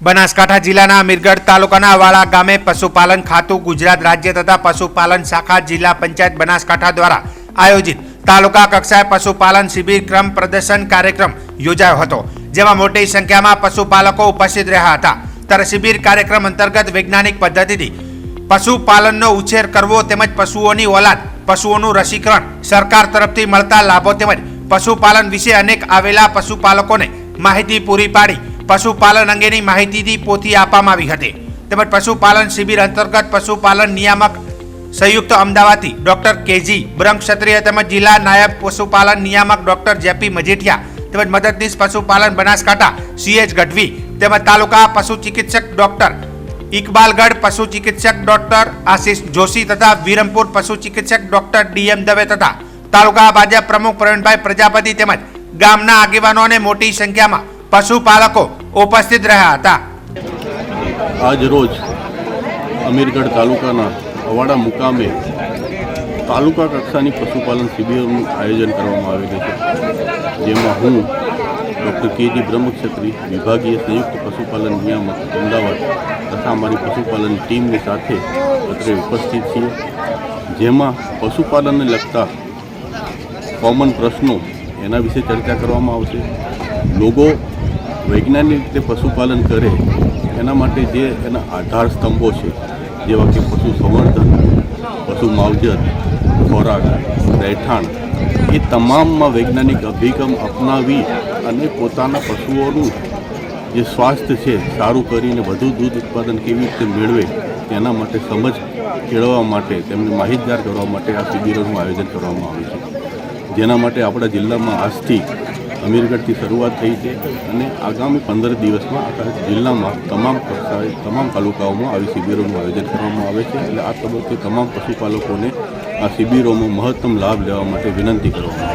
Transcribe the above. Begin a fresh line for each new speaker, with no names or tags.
બનાસકાંઠા જિલ્લાના મીરગઢ તાલુકાના વાળા ગામે પશુપાલન ખાતું ગુજરાત રાજ્ય તથા પશુપાલન શાખા જિલ્લા પંચાયત બનાસકાંઠા દ્વારા આયોજિત તાલુકા કક્ષાએ પશુપાલન શિબિર ક્રમ પ્રદર્શન કાર્યક્રમ યોજાયો હતો, જેમાં મોટી સંખ્યામાં પશુપાલકો ઉપસ્થિત રહ્યા હતા. ત્યારે શિબિર કાર્યક્રમ અંતર્ગત વૈજ્ઞાનિક પદ્ધતિથી પશુપાલનનો ઉછેર કરવો તેમજ પશુઓની ઓલાદ, પશુઓનું રસીકરણ સરકાર તરફથી મળતા લાભો તેમજ પશુપાલન વિશે અનેક આવેલા પશુપાલકોને માહિતી પૂરી પાડી પશુપાલન અંગેની માહિતીથી પોથી આપવામાં આવી હતી. તેમજ પશુપાલન શિબિર અંતર્ગત પશુપાલન નિયામક સંયુક્ત અમદાવાદથી ડોક્ટર કેજી બ્રહ્મ ક્ષત્રિય તેમજ જિલ્લા નાયબ પશુપાલન નિયામક ડોક્ટર જેપી મજીઠિયા તેમજ મદદનીશ પશુપાલન બનાસકાંઠા સીએચ ગઢવી તેમજ તાલુકા પશુ ચિકિત્સક ડોક્ટર ઇકબાલગઢ પશુ ચિકિત્સક ડોક્ટર આશિષ જોશી તથા વિરમપુર પશુ ચિકિત્સક ડોક્ટર ડીએમ દવે તથા તાલુકા ભાજપ પ્રમુખ પ્રવીણભાઈ પ્રજાપતિ તેમજ ગામના આગેવાનો અને મોટી સંખ્યામાં પશુપાલકો ઉપસ્થિત રહ્યા હતા.
આજ રોજ અમીરગઢ તાલુકાના અવાડા મુકામે તાલુકા કક્ષાની પશુપાલન શિબિરનું આયોજન કરવામાં આવેલું છે. જેમાં હું, ડૉક્ટર કેજી બ્રહ્મક્ષત્રી, વિભાગીય સંયુક્ત પશુપાલન નિયામક અમદાવાદ તથા અમારી પશુપાલન ટીમની સાથે અત્રે ઉપસ્થિત છીએ. જેમાં પશુપાલનને લગતા કોમન પ્રશ્નો એના વિશે ચર્ચા કરવામાં આવશે. લોકો વૈજ્ઞાનિક રીતે પશુપાલન કરે, એના માટે જે એના આધાર સ્તંભો છે, જેવા કે પશુ સંવર્ધન, પશુ માવજત, ખોરાક, રહેઠાણ, એ તમામમાં વૈજ્ઞાનિક અભિગમ અપનાવી અને પોતાના પશુઓનું જે સ્વાસ્થ્ય છે, સારું કરીને વધુ દૂધ ઉત્પાદન કેવી રીતે મેળવે, તેના માટે સમજ કેળવવા માટે, તેમને માહિતગાર કરવા માટે આ શિબિરોનું આયોજન કરવામાં આવ્યું છે. જેના માટે આપણા જિલ્લામાં આજથી અમીરગઢથી શરૂઆત થઈ છે અને આગામી પંદર દિવસમાં આખા જિલ્લામાં તમામ તમામ તાલુકાઓમાં આવી શિબિરોનું આયોજન કરવામાં આવે છે. એટલે આ તબક્કે તમામ પશુપાલકોને આ શિબિરોમાં મહત્તમ લાભ લેવા માટે વિનંતી કરવામાં આવે છે.